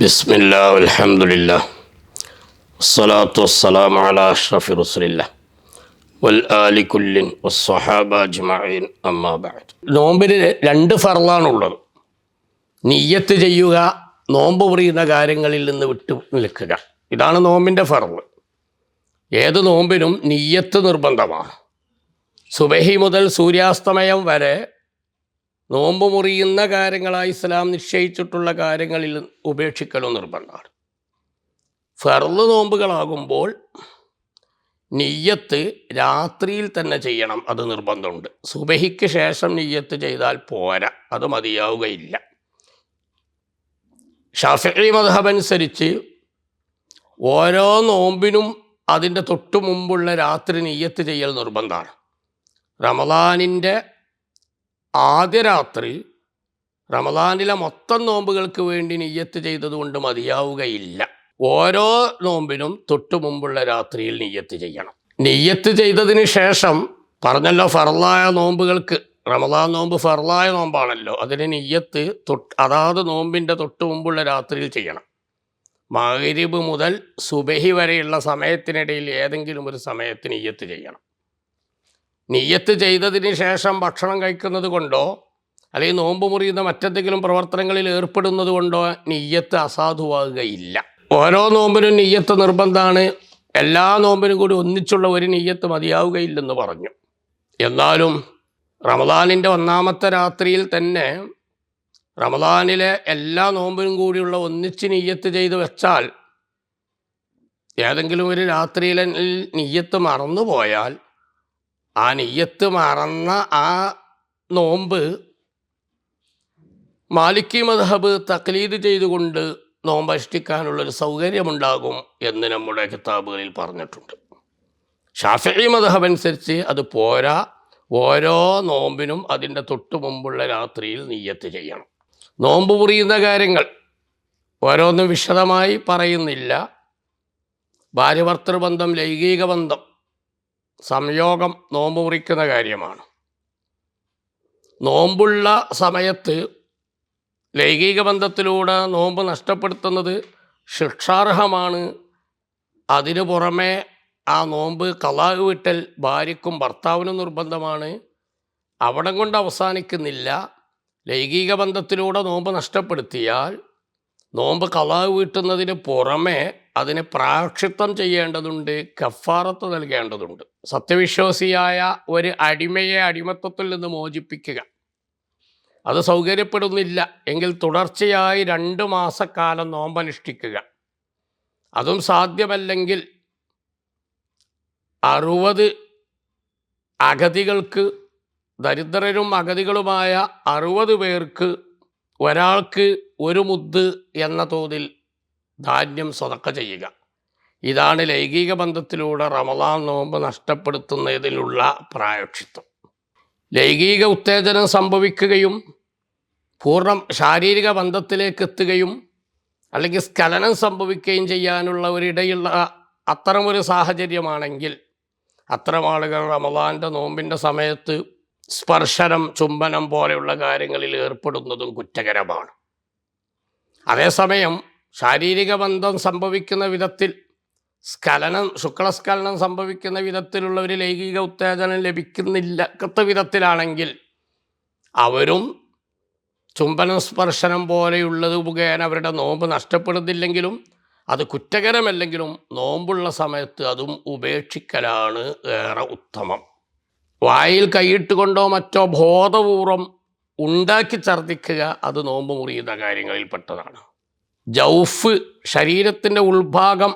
بسم الله والحمد لله والصلاة والسلام على أشرف رسول الله والآل كل والصحابة أجمعين أما بعد നോമ്പിന് രണ്ട് ഫറലാണുള്ളത് നീയത്ത് ചെയ്യുക നോമ്പ് മുറിയുന്ന കാര്യങ്ങളിൽ നിന്ന് വിട്ടു നിൽക്കുക ഇതാണ് നോമ്പിൻ്റെ ഫറല് ഏത് നോമ്പിനും നീയത്ത് നിർബന്ധമാണ് സുബഹി മുതൽ സൂര്യാസ്തമയം വരെ നോമ്പ് മുറിയുന്ന കാര്യങ്ങളായി ഇസ്ലാം നിശ്ചയിച്ചിട്ടുള്ള കാര്യങ്ങളിൽ ഉപേക്ഷിക്കലും നിർബന്ധമാണ്. ഫർൾ നോമ്പുകളാകുമ്പോൾ നെയ്യത്ത് രാത്രിയിൽ തന്നെ ചെയ്യണം അത് നിർബന്ധമുണ്ട്. സുബഹിക്ക് ശേഷം നെയ്യത്ത് ചെയ്താൽ പോരാ അത് മതിയാവുകയില്ല. ഷാഫി മധബനുസരിച്ച് ഓരോ നോമ്പിനും അതിന്റെ തൊട്ടു മുമ്പുള്ള രാത്രി നെയ്യത്ത് ചെയ്യൽ നിർബന്ധമാണ്. റമദാനിന്റെ ആദ്യ രാത്രി റമദാനിലെ മൊത്തം നോമ്പുകൾക്ക് വേണ്ടി നെയ്യത്ത് ചെയ്തതുകൊണ്ട് മതിയാവുകയില്ല. ഓരോ നോമ്പിനും തൊട്ടു മുമ്പുള്ള രാത്രിയിൽ നെയ്യത്ത് ചെയ്യണം. നെയ്യത്ത് ചെയ്തതിന് ശേഷം പറഞ്ഞല്ലോ ഫർലായ നോമ്പുകൾക്ക് റമദാൻ നോമ്പ് ഫർലായ നോമ്പാണല്ലോ. അതിന് നെയ്യത്ത് തൊട്ട് അതാത് നോമ്പിന്റെ തൊട്ടു മുമ്പുള്ള രാത്രിയിൽ ചെയ്യണം. മകരിബ് മുതൽ സുബഹി വരെയുള്ള സമയത്തിനിടയിൽ ഏതെങ്കിലും ഒരു സമയത്ത് നെയ്യത്ത് ചെയ്യണം. നീയത്ത് ചെയ്തതിന് ശേഷം ഭക്ഷണം കഴിക്കുന്നത് കൊണ്ടോ അല്ലെങ്കിൽ നോമ്പ് മുറിയുന്ന മറ്റെന്തെങ്കിലും പ്രവർത്തനങ്ങളിൽ ഏർപ്പെടുന്നത് കൊണ്ടോ നീയത്ത് അസാധുവാകുകയില്ല. ഓരോ നോമ്പിനും നീയത്ത് നിർബന്ധമാണ് എല്ലാ നോമ്പിനും കൂടി ഒന്നിച്ചുള്ള ഒരു നീയത്ത് മതിയാവുകയില്ലെന്ന് പറഞ്ഞു. എന്നാലും റമദാനിന്റെ ഒന്നാമത്തെ രാത്രിയിൽ തന്നെ റമദാനിലെ എല്ലാ നോമ്പിനും കൂടിയുള്ള ഒന്നിച്ച് നീയത്ത് ചെയ്ത് വെച്ചാൽ ഏതെങ്കിലും ഒരു രാത്രിയിൽ നീയത്ത് മറന്നുപോയാൽ ആ നെയ്യത്ത് മറന്ന ആ നോമ്പ് മാലിക്കി മദ്ഹബ് തക്ലീദ് ചെയ്തുകൊണ്ട് നോമ്പ് അനുഷ്ഠിക്കാനുള്ളൊരു സൗകര്യമുണ്ടാകും എന്ന് നമ്മുടെ കിതാബുകളിൽ പറഞ്ഞിട്ടുണ്ട്. ഷാഫി മദ്ഹബ് അനുസരിച്ച് അത് പോരാ. ഓരോ നോമ്പിനും അതിന്റെ തൊട്ടു മുമ്പുള്ള രാത്രിയിൽ നെയ്യത്ത് ചെയ്യണം. നോമ്പ് മുറിയുന്ന കാര്യങ്ങൾ ഓരോന്നും വിശദമായി പറയുന്നില്ല. ഭാര്യഭർത്തൃബന്ധം ലൈംഗിക ബന്ധം സംയോഗം നോമ്പ് മുറിക്കുന്ന കാര്യമാണ്. നോമ്പുള്ള സമയത്ത് ലൈംഗിക ബന്ധത്തിലൂടെ നോമ്പ് നഷ്ടപ്പെടുത്തുന്നത് ശിക്ഷാർഹമാണ്. അതിനു പുറമെ ആ നോമ്പ് കലാഹ് വിട്ടൽ ഭാര്യയ്ക്കും ഭർത്താവിനും നിർബന്ധമാണ്. അവിടം കൊണ്ട് അവസാനിക്കുന്നില്ല. ലൈംഗിക ബന്ധത്തിലൂടെ നോമ്പ് നഷ്ടപ്പെടുത്തിയാൽ നോമ്പ് കലാഹ് വീട്ടുന്നതിന് പുറമെ അതിന് പ്രാക്ഷിത്വം ചെയ്യേണ്ടതുണ്ട് കഫാറത്ത് നൽകേണ്ടതുണ്ട്. സത്യവിശ്വാസിയായ ഒരു അടിമയെ അടിമത്വത്തിൽ നിന്ന് മോചിപ്പിക്കുക. അത് സൗകര്യപ്പെടുന്നില്ല. എങ്കിൽ തുടർച്ചയായി രണ്ട് മാസക്കാലം നോമ്പനുഷ്ഠിക്കുക. അതും സാധ്യമല്ലെങ്കിൽ അറുപത് അഗതികൾക്ക് ദരിദ്രരും അഗതികളുമായ അറുപത് പേർക്ക് ഒരാൾക്ക് ഒരു മുദ്ദ് എന്ന തോതിൽ ധാന്യം സ്വതക്ക ചെയ്യുക. ഇതാണ് ലൈംഗിക ബന്ധത്തിലൂടെ റമദാൻ നോമ്പ് നഷ്ടപ്പെടുത്തുന്നതിലുള്ള പ്രായക്ഷിത്വം ലൈംഗിക ഉത്തേജനം സംഭവിക്കുകയും പൂർണം ശാരീരിക ബന്ധത്തിലേക്ക് എത്തുകയും അല്ലെങ്കിൽ സ്ഖലനം സംഭവിക്കുകയും ചെയ്യാനുള്ള ഒരിടയുള്ള അത്തരമൊരു സാഹചര്യമാണെങ്കിൽ അത്തരം ആളുകൾ റമദാന്റെ നോമ്പിന്റെ സമയത്ത് സ്പർശനം ചുംബനം പോലെയുള്ള കാര്യങ്ങളിൽ ഏർപ്പെടുന്നതും കുറ്റകരമാണ്. അതേസമയം ശാരീരിക ബന്ധം സംഭവിക്കുന്ന വിധത്തിൽ സ്കലനം ശുക്ലസ്കലനം സംഭവിക്കുന്ന വിധത്തിലുള്ള ഒരു ലൈംഗിക ഉത്തേജനം ലഭിക്കുന്നില്ല വിധത്തിലാണെങ്കിൽ അവരും ചുംബനം സ്പർശനം പോലെയുള്ളത് മുഖേന അവരുടെ നോമ്പ് നഷ്ടപ്പെടുന്നില്ലെങ്കിലും അത് കുറ്റകരമല്ലെങ്കിലും നോമ്പുള്ള സമയത്ത് അതും ഉപേക്ഷിക്കലാണ് ഏറെ ഉത്തമം. വായിൽ കൈയിട്ട് കൊണ്ടോ മറ്റോ ബോധപൂർവം ഉണ്ടാക്കി ഛർദ്ദിക്കുക അത് നോമ്പ് മുറിയുന്ന കാര്യങ്ങളിൽപ്പെട്ടതാണ്. ജൗഫ് ശരീരത്തിന്റെ ഉൾഭാഗം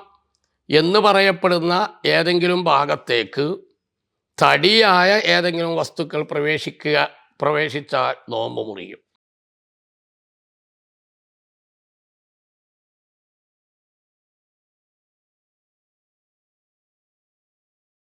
എന്ന് പറയപ്പെടുന്ന ഏതെങ്കിലും ഭാഗത്തേക്ക് തടിയായ ഏതെങ്കിലും വസ്തുക്കൾ പ്രവേശിക്കുക പ്രവേശിച്ചാൽ നോമ്പ് മുറിയും.